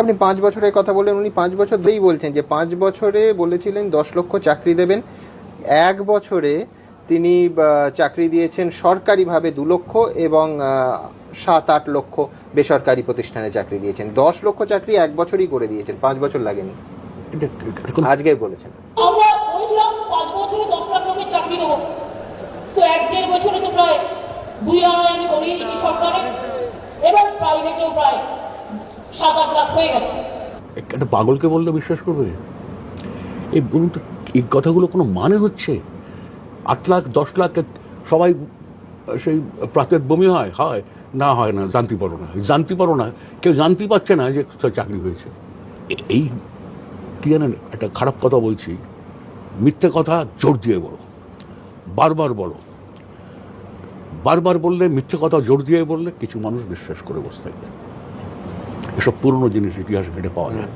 আপনি পাঁচ বছরের কথা বললেন উনি পাঁচ বছর ধরেই বলছেন যে পাঁচ বছরে বলেছিলেন দশ লক্ষ চাকরি দেবেন। এক বছরে তিনি চাকরি দিয়েছেন সরকারিভাবে দু লক্ষ এবং সাত আট লক্ষ বেসরকারি প্রতিষ্ঠানে চাকরি দিয়েছেন। দশ লক্ষ চাকরি এক বছরই করে দিয়েছেন পাঁচ বছর লাগেনি। আজকে বলেছেন। বছরে তো এক দেড় বছরে তো প্রায় দুই আড়াই আমি করিয়ে দিচ্ছি সরকারে। এবার প্রাইভেটেও প্রায় সাত আট লাখ হয়ে গেছে। একটা পাগলকে বললে বিশ্বাস করবে? এই বলুন তো, এই কথাগুলো কোনো মানে হচ্ছে? আট লাখ, দশ লাখ সবাই সেই প্রাতের বমি হয়? হয়। না হয় না, জানতে পারো না। জানতে পারো না, কেউ জানতে পারছে না যে চাকরি হয়েছে। এই কি জানেন, একটা খারাপ কথা বলছি। মিথ্যে কথা জোর দিয়ে বলো। বারবার বলো। বারবার বললে মিথ্যে কথা জোর দিয়ে বললে কিছু মানুষ বিশ্বাস করে বসে থাকবে। এসব পুরনো জিনিস ইতিহাস ঘেটে পাওয়া যায়।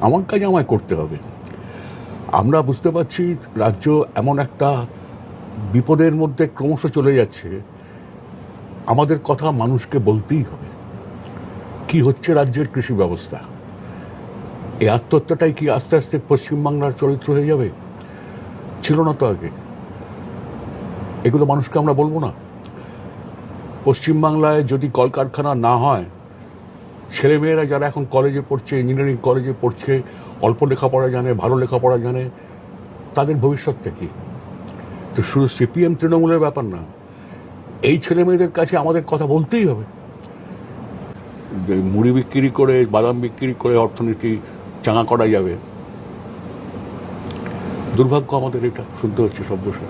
আমার কাজ আমায় করতে হবে। আমরা বুঝতে পারছি রাজ্য এমন একটা বিপদের মধ্যে ক্রমশ চলে যাচ্ছে। আমাদের কথা মানুষকে বলতেই হবে। কি হচ্ছে রাজ্যের কৃষি ব্যবস্থা? এই আত্মহত্যাটাই কি আস্তে আস্তে পশ্চিমবাংলার চরিত্র হয়ে যাবে? ছিল না তো আগে। এগুলো মানুষকে আমরা বলব না। পশ্চিমবাংলায় যদি কলকারখানা না হয় ছেলেমেয়েরা যারা এখন কলেজে পড়ছে ইঞ্জিনিয়ারিং কলেজে পড়ছে, অল্প লেখাপড়া জানে, ভালো লেখাপড়া জানে, তাদের ভবিষ্যৎটা কি? তো শুধু সিপিএম তৃণমূলের ব্যাপার না, এই ছেলে মেয়েদের কাছে আমাদের কথা বলতেই হবে। যে মুড়ি বিক্রি করে, বাদাম বিক্রি করে অর্থনীতি চাঙা করা যাবে। দুর্ভাগ্য আমাদের এটা, শুনতে হচ্ছে সব বসে।